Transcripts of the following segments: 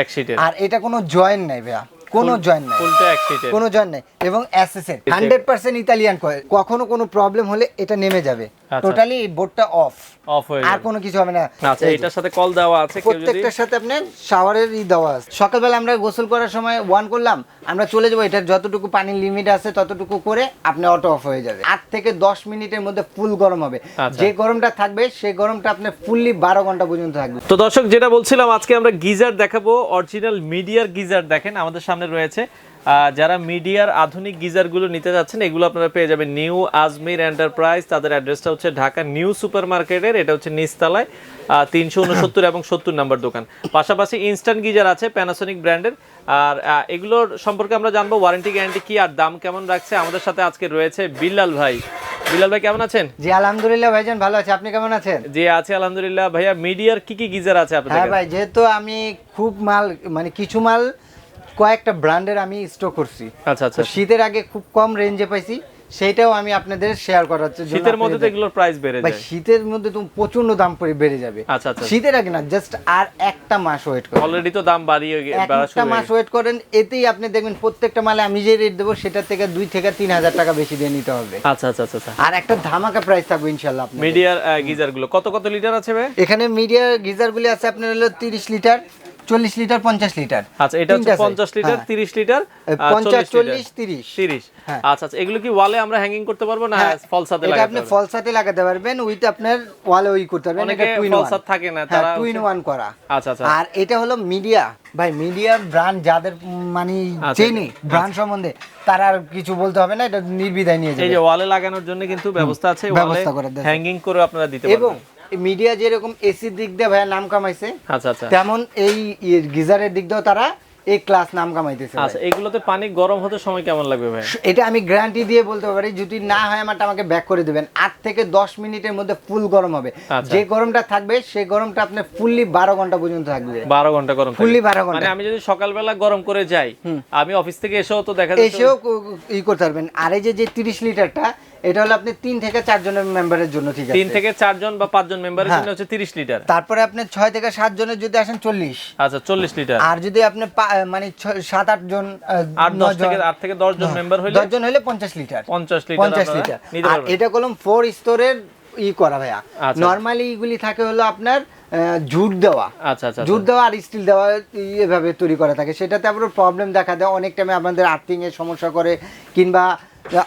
এক সিটের আর এটা কোনো জয়েন নাই ভাইয়া। কোনো জয়েন নাই। ফুলটা এক সিটের কোনো জয়েন নাই। এবং অ্যাসেসের হান্ড্রেড পার্সেন্ট ইতালিয়ান কয়েল কখনো কোনো প্রবলেম হলে এটা নেমে যাবে। টোটালি বোর্ডটা অফ অফ হয়ে আর কোনো কিছু হবে না। আচ্ছা এটার সাথে কল দেওয়া আছে প্রত্যেকটার সাথে শাওয়ারের ই দেওয়া আছে। সকালবেলা আমরা গোসল করার সময় ওয়ান করলাম আমরা চলে যাব। এটার যতটুকু পানির লিমিট আছে ততটুকু করে আপনি অটো অফ হয়ে যাবে। আট থেকে দশ মিনিটের মধ্যে ফুল গরম হবে। আচ্ছা। যে গরমটা থাকবে সেই গরমটা আপনি ফুললি বারো ঘণ্টা পর্যন্ত থাকবে। তো দর্শক যেটা বলছিলাম আজকে আমরা গিজার দেখাবো। অরিজিনাল মিডিয়ার গিজার দেখেন আমাদের সামনে রয়েছে। যারা মিডিয়ার আধুনিক গিজারগুলো নিতে যাচ্ছেন এগুলো আপনারা পেয়ে যাবেন নিউ আজমির এন্টারপ্রাইজ। তাদের অ্যাড্রেসটা হচ্ছে ঢাকা নিউ সুপার মার্কেটের এটা হচ্ছে নিচতলায় তিনশো উনসত্তর এবং সত্তর নাম্বার দোকান। পাশাপাশি ইনস্ট্যান্ট গিজার আছে প্যানাসোনিক ব্র্যান্ডের আর এগুলোর সম্পর্কে আমরা জানব ওয়ারেন্টি গ্যারান্টি কি আর দাম কেমন রাখছে। আমাদের সাথে আজকে রয়েছে বিল্লাল ভাই। বিল্লাল ভাই কেমন আছেন? জি আলহামদুলিল্লাহ ভাইজান ভালো আছে। আপনি কেমন আছেন? জি আছে আলহামদুলিল্লাহ। ভাইয়া মিডিয়ার কি কি গিজার আছে আপনাদের হ্যাঁ ভাই যেহেতু আমি খুব মাল মানে কিছু মাল কয়েকটা ব্র্যান্ডের আমি স্টক করছি। আচ্ছা আচ্ছা। শীতের আগে খুব কম রেঞ্জে পাইছি সেটাও আমি আপনাদের শেয়ার করার জন্য শীতের মধ্যে তো এগুলোর প্রাইস বেড়ে ভাই যায়। শীতের মধ্যে তো প্রচণ্ড দাম পড়ে বেড়ে যাবে। আচ্ছা আচ্ছা। শীতের আগে না জাস্ট আর একটা মাস ওয়েট করেন। অলরেডি তো দাম বাড়িয়ে গে- বাড়া একটা মাস ওয়েট করেন এতেই আপনি দেখবেন প্রত্যেকটা মালে আমি যে রেট দেবো সেটা থেকে দুই থেকে তিন হাজার টাকা বেশি দিয়ে নিতে হবে। আচ্ছা আচ্ছা আচ্ছা আচ্ছা। আর একটা ধামাকা প্রাইস থাকবে ইনশাল্লাহ আপনি মিডিয়ার গিজারগুলো কত কত লিটার আছে ভাই? এখানে মিডিয়া গিজারগুলি আছে আপনার হলো তিরিশ লিটার চল্লিশ লিটার পঞ্চাশ লিটার আচ্ছা এটা হচ্ছে তিনটা size। পঞ্চাশ লিটার হ্যাঁ। তিরিশ লিটার পঞ্চাশ চল্লিশ তিরিশ তিরিশ হ্যাঁ। আচ্ছা আচ্ছা এগুলো কি ওয়ালে আমরা হ্যাঙ্গিং করতে পারব না ফল সাথে এটা লাগাতে আপনি হবে? ফল সাথে লাগাতে পারবেন উইথ আপনার ওয়ালে ওই করতে পারবেন অনেকে এটা টুইন false ওয়ান থাকে না, তারা টুইন হচ্ছে- ওয়ান করা আচ্ছা আচ্ছা আর এটা হলো মিডিয়া ভাই মিডিয়া ব্র্যান্ড যাদের মানে আচ্ছা। চেনে ব্র্যান্ড সম্বন্ধে তারা আর কিছু বলতে হবে না এটা নির্বিধায় নিয়ে যাবে এই যে ওয়ালে লাগানোর জন্য কিন্তু ব্যবস্থা আছে ওয়ালে। হ্যাঙ্গিং করে আপনারা দিতে পারবেন এবং মিডিয়া যেরকম এসির দিক দিয়ে ভাইয়া নাম কামাইছে আচ্ছা আচ্ছা। তেমন এই গিজারের দিক দিয়েও তারা এই ক্লাস নাম কামাইতেছে আচ্ছা এগুলোতে পানি গরম হতে সময় কেমন লাগবে ভাই? এটা আমি গ্যারান্টি দিয়ে বলতে পারি যদি না হয় আমারটা আমাকে ব্যাক করে দেবেন। আট থেকে দশ মিনিটের মধ্যে ফুল গরম হবে। আচ্ছা। যে গরমটা থাকবে সেই গরমটা আপনার ফুললি বারো ঘণ্টা পর্যন্ত থাকবে। বারো ঘণ্টা গরম। Fully 12 ঘণ্টা। মানে আমি যদি সকালবেলা গরম করে যাই আমি অফিস থেকে এসেও তো দেখা যাচ্ছে এসেও ই করতে পারবেন। আর এই যে যে তিরিশ লিটারটা এটা হলো আপনি তিন থেকে চার জনের মেম্বারের জন্য ঠিক আছে। থেকে চারজন বা পাঁচজন মেম্বারের হ্যাঁ। জন্য হচ্ছে তিরিশ লিটার তারপরে আপনি ছয় থেকে সাত জনের যদি আসেন চল্লিশ। আচ্ছা চল্লিশ লিটার আর যদি আপনি মানে ছ- সাত আট জন জন- থেকে থেকে দশ জন মেম্বার হইলে দশ জন হলে পঞ্চাশ লিটার পঞ্চাশ লিটার পঞ্চাশ আপনারা লিটার আর এটা কলম ফোর স্তরের ই করা ভাইয়া। আচ্ছা। নর্মালি এগুলি থাকে হলো আপনার জুট দেওয়া। আচ্ছা আচ্ছা জুট দেওয়া আর স্টিল দেওয়া এভাবে তৈরি করা থাকে। সেটাতে আবার প্রবলেম দেখা দেয়। অনেক টাইমে আমাদের আর্থিং এর সমস্যা করে কিংবা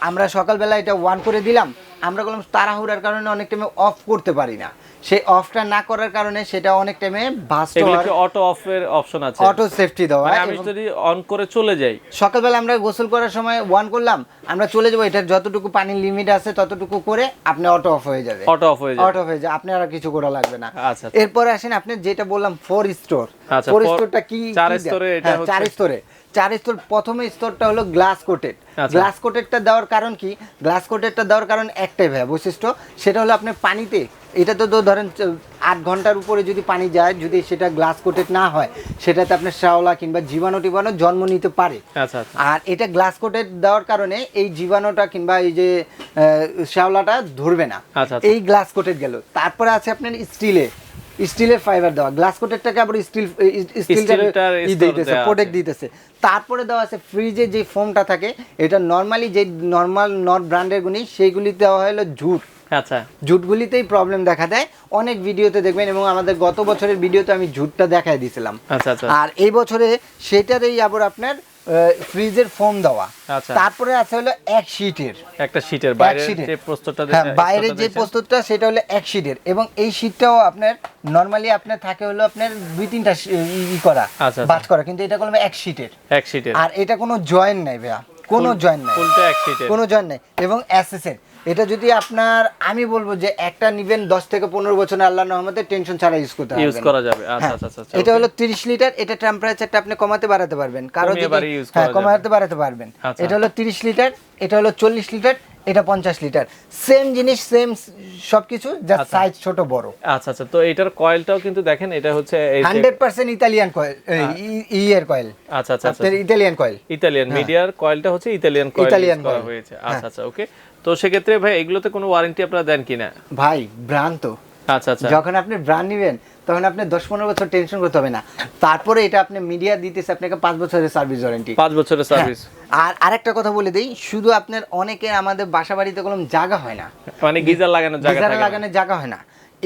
আমরা সকালবেলা এটা ওয়ান করে দিলাম। আমরা বললাম তাড়াহুড়ার কারণে অনেক টাইমে অফ করতে পারি না। সেই অফটা না করার কারণে সেটা অনেক টাইমে বাস্ট এগুলো কি অটো অফ এর অপশন আছে? অটো সেফটি দেওয়া মানে আমি যদি অন করে চলে যাই। সকালবেলা আমরা গোসল করার সময় ওয়ান করলাম আমরা চলে যাব এটার যতটুকু পানির লিমিট আছে ততটুকু করে আপনি অটো অফ হয়ে যাবে। অটো অফ হয়ে যাবে। অটো হয়ে যায় আপনি আর কিছু করা লাগবে না। আচ্ছা এরপরে আসেন আপনি যেটা বললাম ফোর স্টোর আচ্ছা, ফোর স্টোরটা কি চার? স্তরে এটা হ্যাঁ, হচ্ছে- চার স্তরে চার স্তর প্রথমে স্তরটা হলো গ্লাস কোটেড আচ্ছা। গ্লাস কোটেডটা দেওয়ার কারণ কি? গ্লাস কোটেডটা দেওয়ার কারণ একটাই ভাই বৈশিষ্ট্য সেটা হলো আপনি পানিতে এটা তো ধরেন আট ঘণ্টার উপরে যদি পানি যায় যদি সেটা গ্লাস কোটেড না হয় সেটাতে আপনার শ্যাওলা কিংবা জীবাণু টিবাণু জন্ম নিতে পারে। আচ্ছা আচ্ছা। আর এটা গ্লাস কোটেড দেওয়ার কারণে এই জীবাণুটা কিংবা এই যে শ্যাওলাটা ধরবে না। আচ্ছা। এই গ্লাস কোটেড গেল। তারপরে আছে আপনার স্টিলে। স্টিলের ফাইবার দেওয়া। গ্লাস কোটেডটাকে আবার স্টিল স্টিলটা দিতেছে প্রোটেক্ট দিতেছে। তারপরে দেওয়া আছে ফ্রিজে যে ফোমটা থাকে এটা নর্মালি যে নর্মাল নট ব্র্যান্ডের গুলি সেইগুলি দেওয়া হলো জুট আচ্ছা। জুটগুলিতেই প্রবলেম দেখা দেয়। অনেক ভিডিওতে দেখবেন এবং আমাদের গত বছরের ভিডিওতে আমি জুটটা দেখাই দিয়েছিলাম আচ্ছা আচ্ছা। আর এই বছরে সেটারই আবার আপনার ফ্রিজের ফোম দেওয়া। আচ্ছা। তারপরে আছে হলো এক শিটের একটা শীটের বাইরে। যে প্রস্তুতটা হ্যাঁ বাইরে যে প্রস্তুতটা সেটা হলো এক শিটের এবং এই শিটটাও আপনার নর্মালি আপনার থাকে হলো আপনার দুই তিনটা ই- করা। বাজ করা। কিন্তু এটা করলাম এক শিটের এক শীটের আর এটা কোনো জয়েন্ট নাই ভাইয়া। কোনো জয়েন্ট নাই। কোনো জয়েন্ট নাই। এবং অ্যাসেসের এটা যদি আপনার আমি বলব যে একটা নিবেন দশ থেকে পনেরো বছর আল্লাহ রহমতে টেনশন ছাড়া ইউজ করতে ইউজ করা যাবে। আচ্ছা হ্যাঁ, আচ্ছা আচ্ছা এটা হলো 30 লিটার এটা টেম্পারেচারটা আপনি কমাতে বাড়াতে পারবেন। কারও কমিয়ে যদি বাড়িয়ে use হ্যাঁ কমাতে বাড়াতে পারবেন। এটা হলো 30 লিটার এটা হলো 40 লিটার এটা 50 লিটার। সেম জিনিস সেম সবকিছু জাস্ট আচ্ছা। সাইজ ছোট বড়। আচ্ছা আচ্ছা। তো এটার কয়েলটাও কিন্তু দেখেন এটা হচ্ছে হান্ড্রেড পার্সেন্ট 100% ইতালিয়ান কয়েল ইয়ের কয়েল আচ্ছা আচ্ছা আচ্ছা। আপনার ইতালিয়ান কয়েল ইতালিয়ান মিডিয়ার কয়েলটা হচ্ছে ইতালিয়ান কয়েল ইতালিয়ান করা হয়েছে। হ্যাঁ। আচ্ছা আচ্ছা ওকে তো সেক্ষেত্রে ভাই এগুলোতে কোনো ওয়ারেন্টি আপনারা দেন কিনা? ভাই ব্র্যান্ড তো। আচ্ছা আচ্ছা। যখন আপনি ব্র্যান্ড নেবেন তখন আপনি দশ পনেরো বছর টেনশন করতে হবে না। তারপরে এটা আপনি মিডিয়া দিতেছে আপনাকে পাঁচ বছরের সার্ভিস ওয়ারেন্টি পাঁচ বছরের সার্ভিস আর আরেকটা কথা বলে দিই শুধু আপনার অনেকের আমাদের বাসা বাড়িতে কোনো জায়গা হয় না। মানে গিজার লাগানোর জায়গা লাগানোর জায়গা হয় না।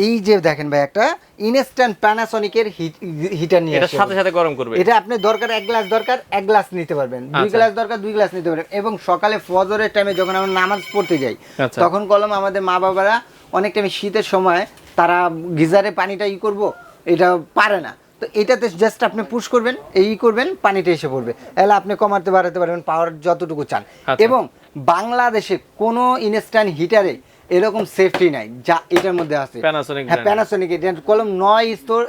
এই যে দেখেন ভাই একটা ইনস্ট্যান্ট প্যানাসনিকের হিটার নিয়ে এটা সাথে সাথে গরম করবে। এটা আপনি দরকার এক গ্লাস দরকার এক গ্লাস নিতে পারবেন। দুই আচ্ছা। গ্লাস দরকার দুই গ্লাস নিতে পারবেন। এবং সকালে ফজরের টাইমে যখন আমরা নামাজ পড়তে যাই আচ্ছা। তখন কলম আমাদের মা বাবারা অনেক টাইমে শীতের সময় তারা গিজারে পানিটা ই করব এটা পারে না। তো এটাতে জাস্ট আপনি পুশ করবেন এই করবেন পানিটা এসে পড়বে। এলে আপনি কমাতে বাড়াতে পারবেন পাওয়ার যতটুকু চান। আচ্ছা। এবং বাংলাদেশে কোনো ইনস্ট্যান্ট হিটারে এরকম সেফটি নাই যা এটার মধ্যে আছে। Panasonic হ্যাঁ। প্যানাসোনিক এটা কলম নয় স্তর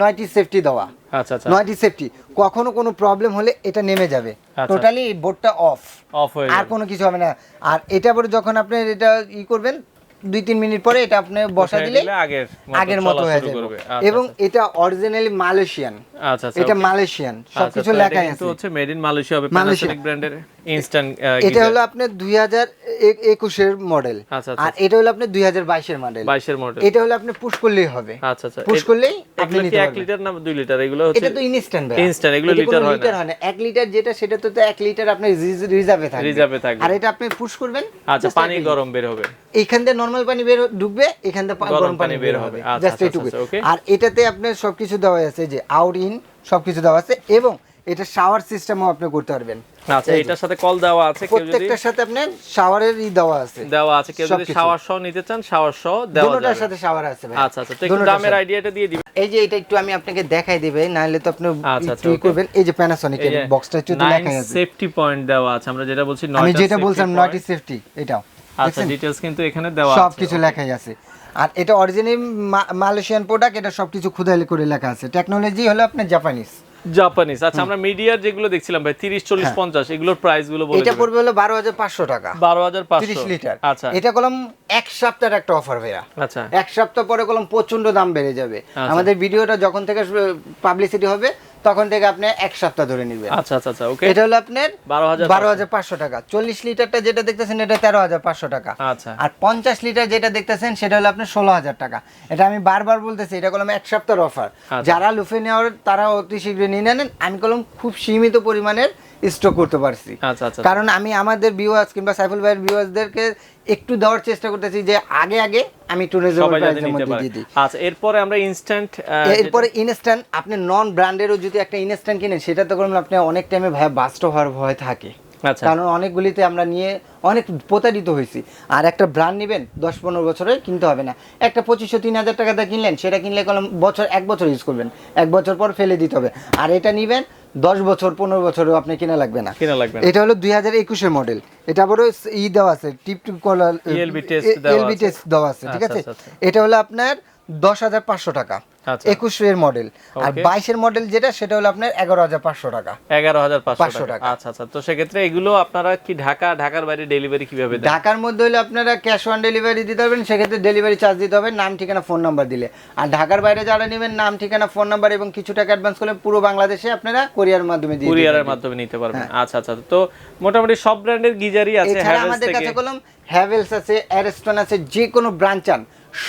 নয়টি সেফটি দেওয়া। আচ্ছা আচ্ছা। নয়টি সেফটি কখনো কোনো প্রবলেম হলে এটা নেমে যাবে। টোটালি বোর্ডটা অফ অফ হয়ে আর কোনো কিছু হবে না। আর এটা পরে যখন আপনি এটা ই করবেন দুই তিন মিনিট পরে এটা আপনি বসা দিলে দিলে আগের আগের মতো হয়ে যাবে। আচ্ছা, এবং আচ্ছা। এটা অরিজিনালি মালয়েশিয়ান আচ্ছা আচ্ছা এটা মালয়েশিয়ান আচ্ছা, সবকিছু লেখাই আছে। হচ্ছে মেড ইন মালয়েশিয়া। হবে প্যানাসোনিক ব্র্যান্ডের ইনস্ট্যান্ট এটা হলো আপনার দুই হাজার একুশের মডেল। আর এটা হলো আপনার দুই হাজার বাইশের মডেল 22 এর মডেল এটা হলো আপনি পুশ করলেই হবে। আচ্ছা আচ্ছা। পুশ করলেই আপনি নিতে কি 1 লিটার না 2 লিটার? এগুলো হচ্ছে এটা তো ইনস্ট্যান্ট Instant, এগুলো লিটার হয় না। লিটার হয় না। এক লিটার যেটা সেটা তো তো এক লিটার আপনার রিজার্ভে থাকবে। এ থাকবে। আর এটা আপনি পুশ করবেন আচ্ছা পানি গরম বের হবে। এইখান দিয়ে নর্মাল পানি বের ঢুকবে এখান থেকে পা- গরম পানি বের হবে। জাস্ট এইটুকু আচ্ছা, আর এটাতে আপনার সবকিছু দেওয়া আছে যে আউট ইন সবকিছু দেওয়া আছে এবং এটা শাওয়ার সিস্টেমও আপনি করতে পারবেন। আচ্ছা এটার সাথে কল দেওয়া আছে কেউ যদি প্রত্যেকটার সাথে আপনার শাওয়ারের ই দেওয়া আছে। দেওয়া আছে কেউ যদি শাওয়ার সহ নিতে চান শাওয়ার সহ দেওয়া দুটোটার যাবে। সাথে শাওয়ার আছে ভাই। আচ্ছা আচ্ছা তো একটু দামের আইডিয়াটা দিয়ে দিবেন। এই যে এটা একটু আমি আপনাকে দেখাই দিবে নাহলে তো আপনি আচ্ছা, একটু করবেন। এই যে প্যানাসনিকের বক্সটা একটু দেখাই আছে। সেফটি পয়েন্ট দেওয়া আছে আমরা যেটা বলছি নয়টা আমি যেটা বলছিলাম। নয়টি সেফটি এটাও। আচ্ছা ডিটেইলস কিন্তু এখানে দেওয়া আছে কিছু লেখাই আছে। আর এটা অরিজিনাল মালয়েশিয়ান প্রোডাক্ট এটা সব কিছু খুদাইলে করে লেখা আছে। টেকনোলজি হলো আপনার জাপানিজ জাপানিজ আচ্ছা আমরা মিডিয়ার যেগুলো দেখছিলাম ভাই 30 40 50 এগুলোর প্রাইসগুলো বলে। এটা পড়বে হলো বারো হাজার পাঁচশো টাকা। 12500 তিরিশ লিটার আচ্ছা। এটা কলম এক সপ্তাহের একটা অফার ভাইয়া। আচ্ছা। এক সপ্তাহ পরে কলম প্রচণ্ড দাম বেড়ে যাবে। আচ্ছা। আমাদের ভিডিওটা যখন থেকে পাবলিসিটি হবে তখন থেকে আপনি এক সপ্তাহ ধরে নেবেন। আচ্ছা আচ্ছা আচ্ছা ওকে এটা হলো আপনার 12,500 বারো হাজার পাঁচশো। টাকা। চল্লিশ লিটারটা যেটা দেখতেছেন এটা তেরো হাজার পাঁচশো টাকা। আচ্ছা। আর পঞ্চাশ লিটার যেটা দেখতেছেন সেটা হলো আপনার ষোলো হাজার টাকা। এটা আমি বারবার বলতেছি এটা কলম এক সপ্তাহের অফার আচ্ছা। যারা লুফে নেওয়ার তারা অতি শীঘ্রই নিয়ে নেন। আমি কলম খুব সীমিত পরিমাণের স্টক করতে পারছি। আচ্ছা আচ্ছা। কারণ আমি আমাদের ভিউয়ার্স কিংবা সাইফুল ভাইয়ের ভিউয়ার্সদেরকে একটু দেওয়ার চেষ্টা করতেছি যে আগে আগে আমি একটু রিজনেবল সবাই যাতে প্রাইসের মধ্যে দিয়ে দিই। আচ্ছা এরপরে আমরা ইনস্ট্যান্ট এরপরে ইনস্ট্যান্ট আপনি নন ব্র্যান্ডেরও যদি একটা ইনস্ট্যান্ট কিনেন সেটা তো করুন আপনি অনেক টাইমে ভাই বাস্ট হওয়ার ভয় থাকে। কারণ অনেকগুলিতে আমরা নিয়ে অনেক প্রতারিত হয়েছি। আর একটা ব্র্যান্ড নেবেন দশ পনেরো বছরে কিনতে হবে না। একটা পঁচিশশো তিন হাজার টাকা দিয়ে কিনলেন সেটা কিনলে কলম বছর এক বছর ইউজ করবেন। এক বছর পর ফেলে দিতে হবে। আর এটা নিবেন দশ বছর পনেরো বছরও আপনি কিনা লাগবে না। কিনা লাগবে এটা হলো দুই হাজার একুশের মডেল এটা আবারও ই দেওয়া আছে টিপ টু কলার দেওয়া এলবি। টেস্ট দেওয়া আছে ঠিক আচ্ছা, আছে? আচ্ছা, আচ্ছা। এটা হলো আপনার দশ হাজার পাঁচশো টাকা। আচ্ছা। একুশের মডেল আর বাইশের মডেল যেটা সেটা হলো আপনার এগারো হাজার পাঁচশো টাকা। এগারো হাজার পাঁচশো টাকা। আচ্ছা আচ্ছা। তো সেক্ষেত্রে এগুলো আপনারা কি ঢাকা ঢাকার বাইরে ডেলিভারি কীভাবে ঢাকার মধ্যে হলে আপনারা ক্যাশ অন ডেলিভারি দিতে পারবেন সেক্ষেত্রে ডেলিভারি চার্জ দিতে হবে নাম ঠিকানা ফোন নাম্বার দিলে। আর ঢাকার বাইরে যারা নেবেন নাম ঠিকানা ফোন নাম্বার এবং কিছু টাকা অ্যাডভান্স করলে পুরো বাংলাদেশে আপনারা কোরিয়ার মাধ্যমে দিয়ে কুরিয়ারের মাধ্যমে নিতে পারবেন। আচ্ছা আচ্ছা। তো মোটামুটি সব ব্র্যান্ডের গিজারই আছে আমাদের কাছে কলম হ্যাভেলস আছে অ্যারেস্টন আছে যে কোনো ব্রাঞ্চ চান।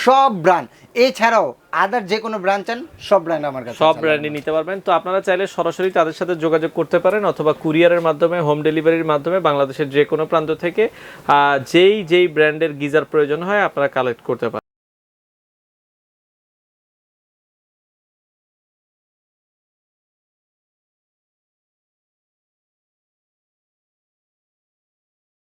সব ব্র্যান্ড এছাড়াও আদার যে কোনো ব্র্যান্ড চান সব ব্র্যান্ড আমার কাছে সব ব্র্যান্ডই নিতে পারবেন। তো আপনারা চাইলে সরাসরি তাদের সাথে যোগাযোগ করতে পারেন অথবা কুরিয়ারের মাধ্যমে হোম ডেলিভারির মাধ্যমে বাংলাদেশের যে কোনো প্রান্ত থেকে যেই যেই ব্র্যান্ডের গিজার প্রয়োজন হয় আপনারা কালেক্ট করতে পারেন।